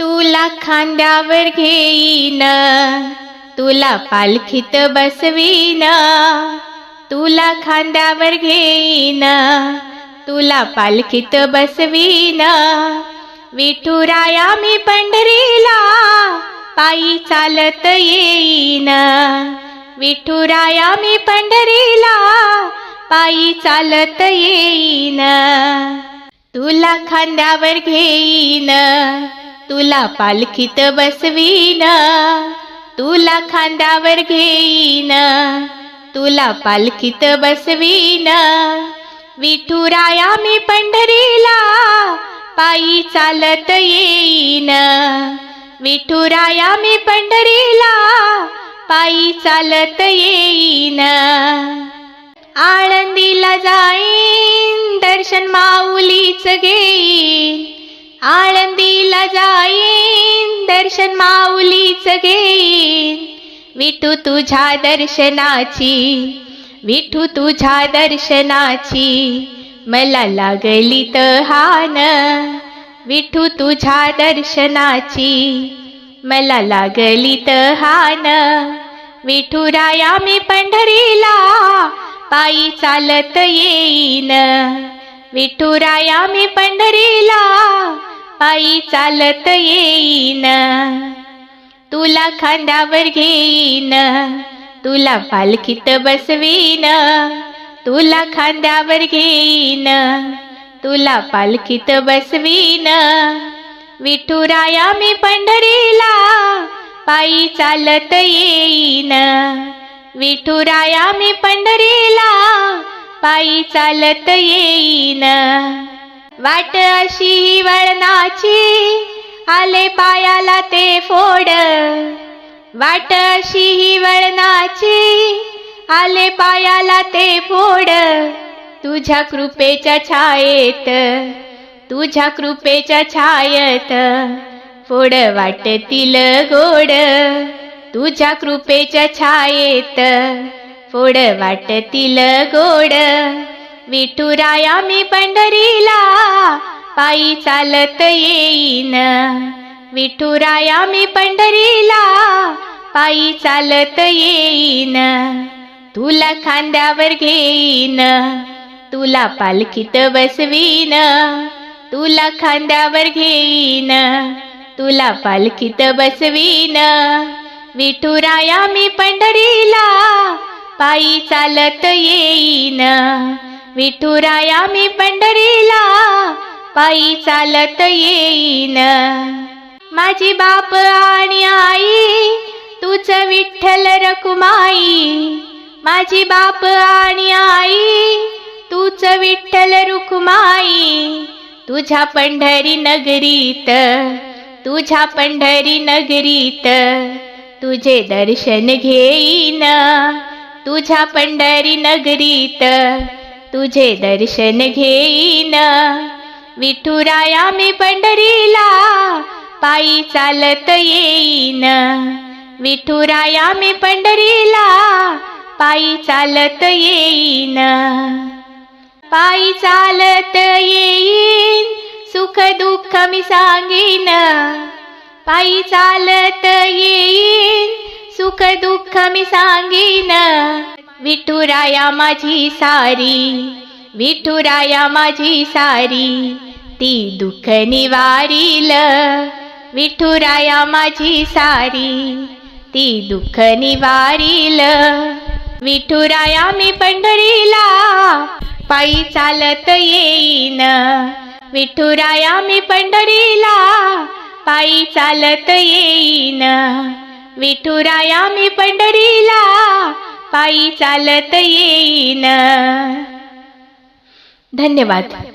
तुला खांद्यावर घेईन तुला पालखीत बसवीन तुला खांद्यावर घेईन तुला पालखीत बसवीन. विठुराया मी पंढरीला पायी चालत येईन. विठुराया मी पंढरीला पायी चालत येईन. तुला खांद्यावर घेईन तुला पालखीत बसवीन तुला खांद्यावर घेईन तुला पालखीत बसवीन. विठुराया मी पंढरीला पायी चालत येईन. विठुराया मी पंढरीला पायी चालत येईन. आळंदीला जाईन दर्शन माऊलीच घे आळंदीला जाईन दर्शन माऊलीच घेईन. विठू तुझ्या दर्शनाची विठू तुझ्या दर्शनाची मला लागली तहान. विठू तुझ्या दर्शनाची मला लागली तहान. विठुराया मी पंढरीला पायी चालत येईन. विठुराया मी पंढरीला पायी चालत येईन. तुला खांद्यावर घेईन. तुला पालखीत बसवीन. तुला खांद्यावर घेईन. तुला पालखीत बसवीन. विठुराया मी पंढरीला पायी चालत येईन. विठुराया मी पंढरीला पायी चालत येईन. वाट अशी ही वळणाची आले पायाला ते फोड. वाट अशी ही वळणाची आले पायाला ते फोड. तुझ्या कृपेच्या छायेत तुझ्या कृपेच्या छायेत फोड वाटतील गोड. तुझ्या कृपेच्या छायेत फोड वाटतील गोड. विठुराया मी पंढरीला पायी चालत येईन. विठुराया मी पंढरीला पायी चालत येईन. तुला खांद्यावर घेईन तुला पालखीत बसवीन. तुला खांद्यावर घेईन तुला पालखीत बसवीन. विठुराया मी पंढरीला पायी चालत येईन. विठुराया मी पंढरीला पायी चालत येईन. माझी बाप आणि आई तूच विठ्ठल रुकुमाई माझी बाप आणि आई तूच विठ्ठल रुकुमाई तुझ्या पंढरी नगरीत तुझ्या पंढरी नगरीत तुझे दर्शन घेईन. तुझ्या पंढरी नगरीत तुझे दर्शन घेईन. विठुराया मी पंढरीला पायी चालत येईन. विठुराया मी पंढरीला पायी चालत येईन. पायी चालत येईन सुख दुःख मी सांगीन. पायी चालत येईन सुख दुःख मी सांगीन. विठुराया माझी सारी विठुराया माझी सारी ती दुःख निवारील. विठुराया माझी सारी ती दुःख निवारील. विठुराया मी पंढरीला पायी चालत येईन. विठुराया मी पंढरीला पायी चालत येईन. विठुराया मी पंढरीला पायी चालत येईन. धन्यवाद.